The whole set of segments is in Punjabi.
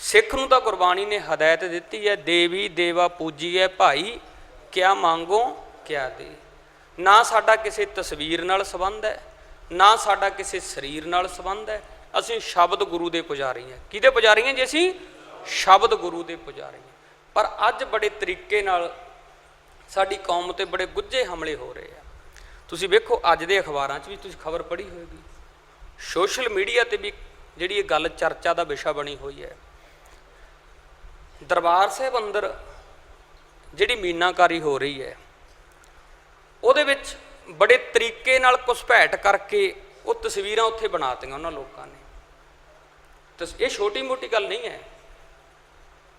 ਸਿੱਖ ਨੂੰ ਤਾਂ ਗੁਰਬਾਣੀ ਨੇ ਹਦਾਇਤ ਦਿੱਤੀ ਹੈ, ਦੇਵੀ, ਦੇਵਾ ਪੂਜੀ ਹੈ, ਭਾਈ, ਕਿਆ ਮੰਗੋ, ਕਿਆ ਦੇ। ਨਾ ਸਾਡਾ ਕਿਸੇ ਤਸਵੀਰ ਨਾਲ ਸੰਬੰਧ ਹੈ, ਨਾ ਸਾਡਾ ਕਿਸੇ ਸਰੀਰ ਨਾਲ ਸੰਬੰਧ ਹੈ। ਅਸੀਂ ਸ਼ਬਦ ਗੁਰੂ ਦੇ ਪੁਜਾਰੀ ਹਾਂ। ਕਿਹਦੇ ਪੁਜਾਰੀ ਹਾਂ ਜੀ ਅਸੀਂ? ਸ਼ਬਦ ਗੁਰੂ ਦੇ ਪੁਜਾਰੀ ਹਾਂ। ਪਰ ਅੱਜ ਬੜੇ ਤਰੀਕੇ ਨਾਲ ਸਾਡੀ ਕੌਮ ਤੇ ਬੜੇ ਗੁੱਝੇ ਹਮਲੇ ਹੋ ਰਹੇ ਆ। ਤੁਸੀਂ ਵੇਖੋ ਅੱਜ ਦੇ ਅਖਬਾਰਾਂ 'ਚ ਵੀ ਤੁਸੀਂ ਖਬਰ ਪੜ੍ਹੀ ਹੋਵੇਗੀ ਸੋਸ਼ਲ ਮੀਡੀਆ ਤੇ ਵੀ ਜਿਹੜੀ ਇਹ ਗੱਲ ਚਰਚਾ ਦਾ ਵਿਸ਼ਾ ਬਣੀ ਹੋਈ ਹੈ ਦਰਬਾਰ ਸਾਹਿਬ ਅੰਦਰ ਜਿਹੜੀ ਮੀਨਾਕਾਰੀ ਹੋ ਰਹੀ ਹੈ, ਉਹਦੇ ਵਿੱਚ ਬੜੇ ਤਰੀਕੇ ਨਾਲ ਘੁਸਪੈਠ ਕਰਕੇ ਉਹ ਤਸਵੀਰਾਂ ਉੱਥੇ ਬਣਾਤੀਆਂ ਉਹਨਾਂ ਲੋਕਾਂ ਨੇ। ਤਸ, ਇਹ ਛੋਟੀ ਮੋਟੀ ਗੱਲ ਨਹੀਂ ਹੈ।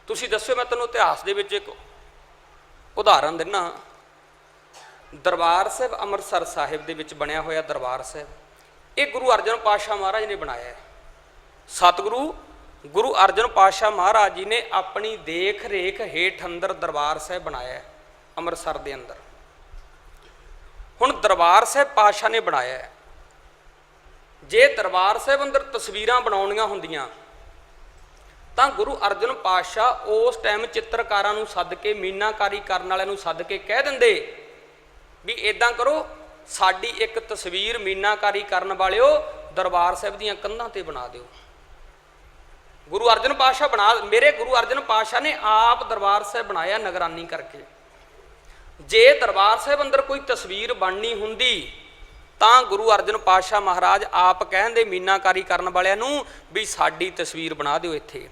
ਤੁਸੀਂ ਦੱਸੋ ਮੈਂ ਤੁਹਾਨੂੰ ਇਤਿਹਾਸ ਦੇ ਵਿੱਚ ਇੱਕ ਉਦਾਹਰਨ ਦਿੰਨਾ। ਦਰਬਾਰ ਸਾਹਿਬ ਅੰਮ੍ਰਿਤਸਰ ਸਾਹਿਬ ਦੇ ਵਿੱਚ ਬਣਿਆ ਹੋਇਆ ਦਰਬਾਰ ਸਾਹਿਬ, ਇਹ ਗੁਰੂ ਅਰਜਨ ਪਾਤਸ਼ਾਹ ਮਹਾਰਾਜ ਨੇ ਬਣਾਇਆ ਹੈ। ਸਤਿਗੁਰੂ ਗੁਰੂ ਅਰਜਨ ਪਾਤਸ਼ਾਹ ਮਹਾਰਾਜ ਜੀ ਨੇ ਆਪਣੀ ਦੇਖ ਰੇਖ ਹੇਠ ਅੰਦਰ ਦਰਬਾਰ ਸਾਹਿਬ ਬਣਾਇਆ ਹੈ, ਅੰਮ੍ਰਿਤਸਰ ਦੇ ਅੰਦਰ। ਹੁਣ ਦਰਬਾਰ ਸਾਹਿਬ ਪਾਤਸ਼ਾਹ ਨੇ ਬਣਾਇਆ ਹੈ। ਜੇ ਦਰਬਾਰ ਸਾਹਿਬ ਅੰਦਰ ਤਸਵੀਰਾਂ ਬਣਾਉਣੀਆਂ ਹੁੰਦੀਆਂ, ਤਾਂ ਗੁਰੂ ਅਰਜਨ ਪਾਤਸ਼ਾਹ ਉਸ ਟਾਈਮ ਚਿੱਤਰਕਾਰਾਂ ਨੂੰ ਸੱਦ ਕੇ, ਮੀਨਾਕਾਰੀ ਕਰਨ ਵਾਲਿਆਂ ਨੂੰ ਸੱਦ ਕੇ ਕਹਿ ਦਿੰਦੇ ਵੀ ਇਦਾਂ ਕਰੋ, ਸਾਡੀ ਇੱਕ ਤਸਵੀਰ ਮੀਨਾਕਾਰੀ ਕਰਨ ਵਾਲਿਓ ਦਰਬਾਰ ਸਾਹਿਬ ਦੀਆਂ ਕੰਧਾਂ ਤੇ ਬਣਾ ਦਿਓ। ਗੁਰੂ ਅਰਜਨ ਪਾਤਸ਼ਾਹ ਬਣਾ, ਮੇਰੇ ਗੁਰੂ ਅਰਜਨ ਪਾਤਸ਼ਾਹ ਨੇ ਆਪ ਦਰਬਾਰ ਸਾਹਿਬ ਬਣਾਇਆ ਨਿਗਰਾਨੀ ਕਰਕੇ। ਜੇ ਦਰਬਾਰ ਸਾਹਿਬ ਅੰਦਰ ਕੋਈ ਤਸਵੀਰ ਬਣਨੀ ਹੁੰਦੀ, ਤਾਂ ਗੁਰੂ ਅਰਜਨ ਪਾਤਸ਼ਾਹ ਮਹਾਰਾਜ ਆਪ ਕਹਿੰਦੇ ਮੀਨਾਕਾਰੀ ਕਰਨ ਵਾਲਿਆਂ ਨੂੰ ਵੀ ਸਾਡੀ ਤਸਵੀਰ ਬਣਾ ਦਿਓ ਇੱਥੇ।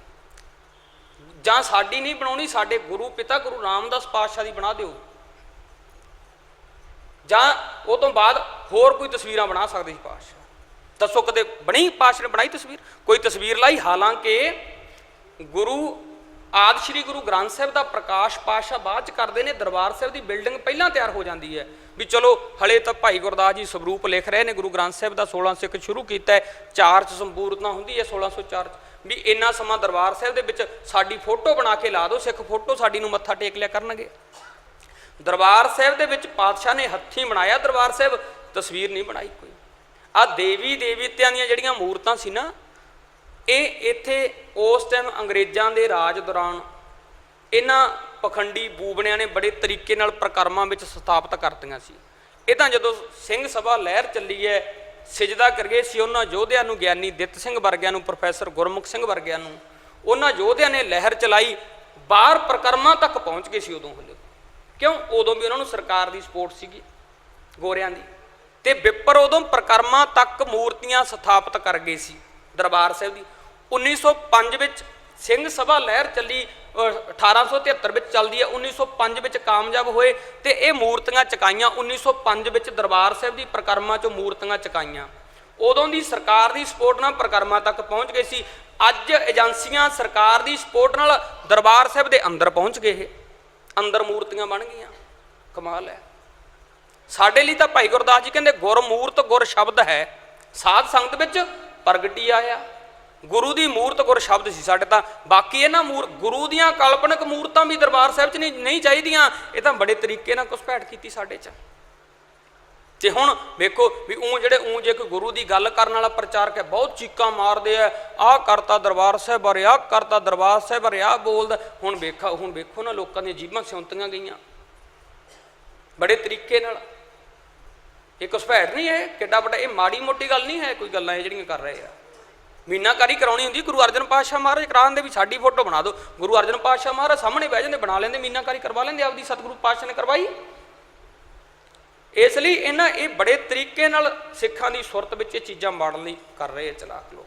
ਜਾਂ ਸਾਡੀ ਨਹੀਂ ਬਣਾਉਣੀ, ਸਾਡੇ ਗੁਰੂ ਪਿਤਾ ਗੁਰੂ ਰਾਮਦਾਸ ਪਾਤਸ਼ਾਹ ਦੀ ਬਣਾ ਦਿਓ। ਜਾਂ ਉਹ ਤੋਂ ਬਾਅਦ ਹੋਰ ਕੋਈ ਤਸਵੀਰਾਂ ਬਣਾ ਸਕਦੇ ਸੀ ਪਾਤਸ਼ਾਹ। ਦੱਸੋ ਕਦੇ ਬਣੀ ਪਾਤਸ਼ਾਹ ਨੇ ਬਣਾਈ ਤਸਵੀਰ? ਕੋਈ ਤਸਵੀਰ ਲਾਈ? ਹਾਲਾਂਕਿ ਗੁਰੂ ਆਦ ਸ੍ਰੀ ਗੁਰੂ ਗ੍ਰੰਥ ਸਾਹਿਬ ਦਾ ਪ੍ਰਕਾਸ਼ ਪਾਤਸ਼ਾਹ ਬਾਅਦ ਚ ਕਰਦੇ ਨੇ, ਦਰਬਾਰ ਸਾਹਿਬ ਦੀ ਬਿਲਡਿੰਗ ਪਹਿਲਾਂ ਤਿਆਰ ਹੋ ਜਾਂਦੀ ਹੈ। ਵੀ ਚਲੋ, ਹਲੇ ਤਾਂ ਭਾਈ ਗੁਰਦਾਸ ਜੀ ਸਵਰੂਪ ਲਿਖ ਰਹੇ ਨੇ, ਗੁਰੂ ਗ੍ਰੰਥ ਸਾਹਿਬ ਦਾ 16 ਸਿੱਖ ਸ਼ੁਰੂ ਕੀਤਾ ਹੈ, ਚਾਰ ਚ ਸੰਪੂਰਨਤਾ ਹੁੰਦੀ ਹੈ 1604 ਚ। ਵੀ ਇੰਨਾ ਸਮਾਂ ਦਰਬਾਰ ਸਾਹਿਬ ਦੇ ਵਿੱਚ ਸਾਡੀ ਫੋਟੋ ਬਣਾ ਕੇ ਲਾ ਦਿਓ, ਸਿੱਖ ਫੋਟੋ ਸਾਡੀ ਨੂੰ ਮੱਥਾ ਟੇਕ ਲਿਆ ਕਰਨਗੇ। ਦਰਬਾਰ ਸਾਹਿਬ ਦੇ ਵਿੱਚ ਪਾਤਸ਼ਾਹ ਨੇ ਹੱਥੀਂ ਬਣਾਇਆ ਦਰਬਾਰ ਸਾਹਿਬ, ਤਸਵੀਰ ਨਹੀਂ ਬਣਾਈ ਕੋਈ। ਆ ਦੇਵੀ ਦੇਵਤਿਆਂ ਦੀਆਂ ਜਿਹੜੀਆਂ ਮੂਰਤਾਂ ਸੀ ਨਾ, ਇਹ ਇੱਥੇ ਉਸ ਟਾਈਮ ਅੰਗਰੇਜ਼ਾਂ ਦੇ ਰਾਜ ਦੌਰਾਨ ਇਹਨਾਂ ਪਖੰਡੀ ਬੂਬਣਿਆਂ ਨੇ ਬੜੇ ਤਰੀਕੇ ਨਾਲ ਪ੍ਰਕਰਮਾਂ ਵਿੱਚ ਸਥਾਪਿਤ ਕਰਤੀਆਂ ਸੀ। ਇਹ ਤਾਂ ਜਦੋਂ ਸਿੰਘ ਸਭਾ ਲਹਿਰ ਚੱਲੀ ਹੈ, ਸਿਜਦਾ ਕਰੀਏ ਸੀ ਉਹਨਾਂ ਯੋਧਿਆਂ ਨੂੰ ਗਿਆਨੀ ਦਿੱਤ ਸਿੰਘ ਵਰਗਿਆਂ ਨੂੰ, ਪ੍ਰੋਫੈਸਰ ਗੁਰਮੁਖ ਸਿੰਘ ਵਰਗਿਆਂ ਨੂੰ, ਉਹਨਾਂ ਯੋਧਿਆਂ ਨੇ ਲਹਿਰ ਚਲਾਈ, ਬਾਹਰ ਪ੍ਰਕਰਮਾਂ ਤੱਕ ਪਹੁੰਚ ਗਏ ਸੀ ਉਦੋਂ ਹਲੇ। ਕਿਉਂ? ਉਦੋਂ ਵੀ ਉਹਨਾਂ ਨੂੰ ਸਰਕਾਰ ਦੀ ਸਪੋਰਟ ਸੀਗੀ ਗੋਰਿਆਂ ਦੀ। ਤੇ ਵਿਪਰ ਉਦੋਂ ਪ੍ਰਕਰਮਾਂ ਤੱਕ ਮੂਰਤੀਆਂ ਸਥਾਪਿਤ ਕਰ ਗਏ ਸੀ। ਦਰਬਾਰ ਸਾਹਿਬ ਦੀ 1905 ਵਿੱਚ ਸਿੰਘ ਸਭਾ ਲਹਿਰ ਚੱਲੀ, ਅਹ 1873 ਵਿੱਚ ਚੱਲਦੀ ਹੈ 1905 ਵਿੱਚ ਕਾਮਯਾਬ ਹੋਏ ਤੇ ਇਹ ਮੂਰਤੀਆਂ ਚਕਾਈਆਂ। 1905 ਵਿੱਚ ਦਰਬਾਰ ਸਾਹਿਬ ਦੀ ਪ੍ਰਕਰਮਾਂ ਚੋਂ ਮੂਰਤੀਆਂ ਚਕਾਈਆਂ। ਉਦੋਂ ਦੀ ਸਰਕਾਰ ਦੀ ਸਪੋਰਟ ਨਾਲ ਪ੍ਰਕਰਮਾਂ ਤੱਕ ਪਹੁੰਚ ਗਏ ਸੀ। ਅੱਜ ਏਜੰਸੀਆਂ ਸਰਕਾਰ ਦੀ ਸਪੋਰਟ ਨਾਲ ਦਰਬਾਰ ਸਾਹਿਬ ਦੇ ਅੰਦਰ ਪਹੁੰਚ ਗਏ ਇਹ। ਅੰਦਰ ਮੂਰਤੀਆਂ ਬਣ ਗਈਆਂ। ਕਮਾਲ ਹੈ। ਸਾਡੇ ਲਈ ਤਾਂ ਭਾਈ ਗੁਰਦਾਸ ਜੀ ਕਹਿੰਦੇ ਗੁਰਮੂਰਤ ਗੁਰ ਸ਼ਬਦ ਹੈ। ਸਾਧ ਸੰਗਤ ਵਿੱਚ ਪ੍ਰਗਟੀ ਆਇਆ। ਗੁਰੂ ਦੀ ਮੂਰਤ ਗੁਰ ਸ਼ਬਦ ਸੀ ਸਾਡੇ ਤਾਂ। ਬਾਕੀ ਇਹਨਾਂ ਮੂਰ, ਗੁਰੂ ਦੀਆਂ ਕਲਪਨਕ ਮੂਰਤਾਂ ਵੀ ਦਰਬਾਰ ਸਾਹਿਬ 'ਚ ਨਹੀਂ ਨਹੀਂ ਚਾਹੀਦੀਆਂ। ਇਹ ਤਾਂ ਬੜੇ ਤਰੀਕੇ ਨਾਲ ਘੁਸਪੈਠ ਕੀਤੀ ਸਾਡੇ 'ਚ। ਤੇ ਹੁਣ ਵੇਖੋ ਵੀ ਉਹ ਜਿਹੜੇ ਉਹ ਜੇ ਕੋਈ ਗੁਰੂ ਦੀ ਗੱਲ ਕਰਨ ਵਾਲਾ ਪ੍ਰਚਾਰਕ ਹੈ, ਬਹੁਤ ਚੀਕਾਂ ਮਾਰਦੇ ਆ। ਆਹ ਕਰਤਾ ਦਰਬਾਰ ਸਾਹਿਬ ਬਾਰੇ, ਆਹ ਕਰਤਾ ਦਰਬਾਰ ਸਾਹਿਬ ਬਾਰੇ, ਆਹ ਬੋਲਦਾ। ਹੁਣ ਵੇਖਾ, ਹੁਣ ਵੇਖੋ ਨਾ ਲੋਕਾਂ ਦੀਆਂ ਜੀਭਾਂ ਸਿਉਂਤੀਆਂ ਗਈਆਂ। ਬੜੇ ਤਰੀਕੇ ਨਾਲ। ਇਹ ਘੁਸਪੈਠ ਨਹੀਂ ਹੈ ਕਿੱਡਾ ਵੱਡਾ, ਇਹ ਮਾੜੀ ਮੋਟੀ ਗੱਲ ਨਹੀਂ ਹੈ, ਕੋਈ ਗੱਲਾਂ ਇਹ ਜਿਹੜੀਆਂ ਕਰ ਰਹੇ ਆ। ਮੀਨਾਕਾਰੀ ਕਰਾਉਣੀ ਹੁੰਦੀ, ਗੁਰੂ ਅਰਜਨ ਪਾਤਸ਼ਾਹ ਮਹਾਰਾਜ ਕਰਾਉਂਦੇ ਵੀ ਸਾਡੀ ਫੋਟੋ ਬਣਾ ਦਿਓ। ਗੁਰੂ ਅਰਜਨ ਪਾਤਸ਼ਾਹ ਮਹਾਰਾਜ ਸਾਹਮਣੇ ਬਹਿ ਜਾਂਦੇ, ਬਣਾ ਲੈਂਦੇ, ਮੀਨਾਕਾਰੀ ਕਰਵਾ ਲੈਂਦੇ, ਆਪਦੀ ਸਤਿਗੁਰੂ ਪਾਤਸ਼ਾਹ ਨੇ ਕਰਵਾਈ। ਇਸ ਲਈ ਇਹਨਾਂ ਇਹ ਬੜੇ ਤਰੀਕੇ ਨਾਲ ਸਿੱਖਾਂ ਦੀ ਸੁਰਤ ਵਿੱਚ ਇਹ ਚੀਜ਼ਾਂ ਮਾੜਨ ਲਈ ਕਰ ਰਹੇ ਆ ਚਲਾਕ ਲੋਕ।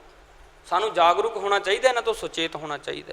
ਸਾਨੂੰ ਜਾਗਰੂਕ ਹੋਣਾ ਚਾਹੀਦਾ, ਇਹਨਾਂ ਤੋਂ ਸੁਚੇਤ ਹੋਣਾ ਚਾਹੀਦਾ।